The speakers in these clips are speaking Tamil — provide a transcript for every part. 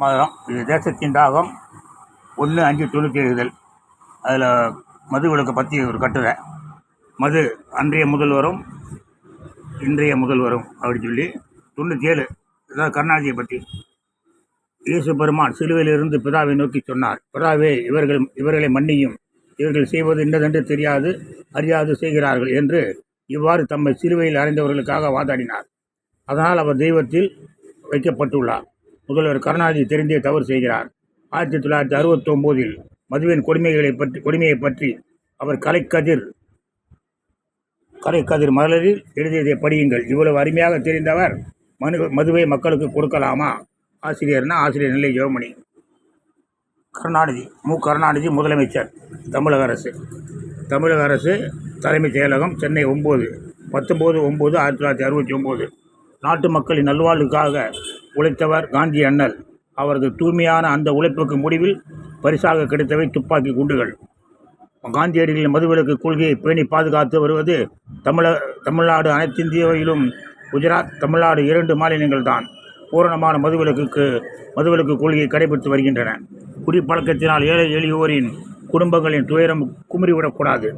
மாதம் இது தேசத்தின் தாகம் ஒன்று அஞ்சு தொண்ணூற்றி ஏழுதல் அதில் மது விலக்கை பற்றி ஒரு கட்டுரை மது அன்றைய முதல்வரும் இன்றைய முதல்வரும் அப்படின்னு சொல்லி தொண்ணூற்றி ஏழு. அதாவது கருணாநிதியை பற்றி இயேசு பெருமான் சிலுவையிலிருந்து பிதாவை நோக்கி சொன்னார். பிதாவே இவர்கள் இவர்களை மன்னியும். இவர்கள் செய்வது இன்னதென்று தெரியாது அறியாது செய்கிறார்கள் என்று இவ்வாறு தம்மை சிலுவையில் அறைந்தவர்களுக்காக வாதாடினார். அதனால் அவர் தெய்வத்தில் வைக்கப்பட்டுள்ளார். முதல்வர் கருணாநிதி தெரிந்தே தவறு செய்கிறார். ஆயிரத்தி தொள்ளாயிரத்தி அறுபத்தொம்போதில் மதுவின் கொடுமைகளை பற்றி கொடுமையை பற்றி அவர் கலைக்கதிர் கலைக்கதிர் மலரில் எழுதியதை படியுங்கள். இவ்வளவு அருமையாக தெரிந்தவர் மனு மதுவை மக்களுக்கு கொடுக்கலாமா? ஆசிரியர்னா ஆசிரியர் நிலை ஜெவமணி கருணாநிதி மு. கருணாநிதி முதலமைச்சர் தமிழக அரசு. தமிழக அரசு தலைமைச் செயலகம் சென்னை ஒம்பது பத்தொம்போது ஒம்பது ஆயிரத்தி தொள்ளாயிரத்தி அறுபத்தி ஒம்பது. நாட்டு மக்களின் நல்வாழ்வுக்காக உழைத்தவர் காந்தி அண்ணல். அவரது தூய்மையான அந்த உழைப்புக்கு முடிவில் பரிசாக கிடைத்தவை துப்பாக்கி குண்டுகள். காந்தியடிகளின் மதுவிலக்கு கொள்கையை பேணி பாதுகாத்து வருவது தமிழ தமிழ்நாடு அனைத்திந்தியாவிலும் குஜராத் தமிழ்நாடு இரண்டு மாநிலங்கள் தான் பூரணமான மதுவிலக்குக்கு மதுவிலக்கு கொள்கையை கடைபிடித்து வருகின்றன. குடிப்பழக்கத்தினால் ஏழை எளியோரின் குடும்பங்களின் துயரம் குமரிவிடக்கூடாது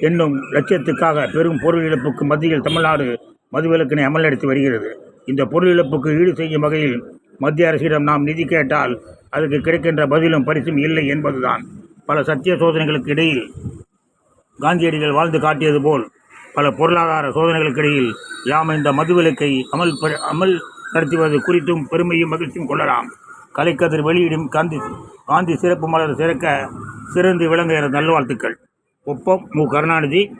என்னும் லட்சியத்துக்காக பெரும் பொருள் இழப்புக்கு மத்தியில் தமிழ்நாடு மதுவிலக்கினை அமல்படுத்தி வருகிறது. இந்த பொருள் இழப்புக்கு ஈடு செய்யும் வகையில் மத்திய அரசிடம் நாம் நிதி கேட்டால் அதுக்கு கிடைக்கின்ற பதிலும் பரிசும் இல்லை என்பதுதான். பல சத்திய சோதனைகளுக்கு இடையில் காந்தியடிகள் வாழ்ந்து காட்டியது போல் பல பொருளாதார சோதனைகளுக்கு இடையில் யாம் இந்த மதுவிலக்கை அமல் ப- அமல் நடத்துவது குறித்தும் பெருமையும் மகிழ்ச்சியும் கொள்ளலாம். கலைக்கதிர் வெளியிடும் காந்தி காந்தி சிறப்பு மலர் சிறக்க சிறந்து விளங்குகிற நல்வாழ்த்துக்கள். ஒப்பம் மு. கருணாநிதி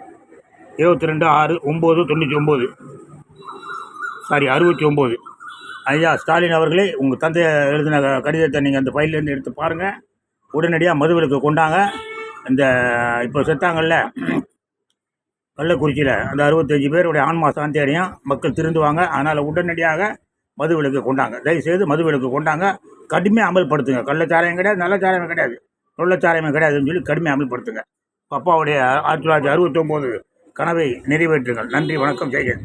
இருபத்தி ரெண்டு ஆறு ஒம்பது தொண்ணூற்றி ஒம்பது. சாரி அறுபத்தி ஒம்பது ஐயா ஸ்டாலின் அவர்களே உங்கள் தந்தை எழுதின கடிதத்தை நீங்கள் அந்த ஃபைல்லேருந்து எடுத்து பாருங்கள் உடனடியாக மதுவிலக்கு கொண்டாங்க. இந்த இப்போ செத்தாங்கல்ல கள்ளக்குறிச்சியில் அந்த அறுபத்தஞ்சு பேருடைய ஆன்மா சாந்தி அடையும். மக்கள் திருந்துவாங்க. அதனால் உடனடியாக மதுவிலக்கு கொண்டாங்க. தயவுசெய்து மதுவிலக்கு கொண்டாங்க. கடுமையாக அமல்படுத்துங்க. கள்ளச்சாராயம் கிடையாது நல்லச்சாராயம் கிடையாது. கொள்ளச்சாராயம் கிடையாதுன்னு சொல்லி கடுமையாக அமல்படுத்துங்க. அப்பாவுடைய ஆயிரத்தி தொள்ளாயிரத்தி அறுபத்தொம்போது கனவை நிறைவேற்றுங்கள். நன்றி வணக்கம் ஜெயகன்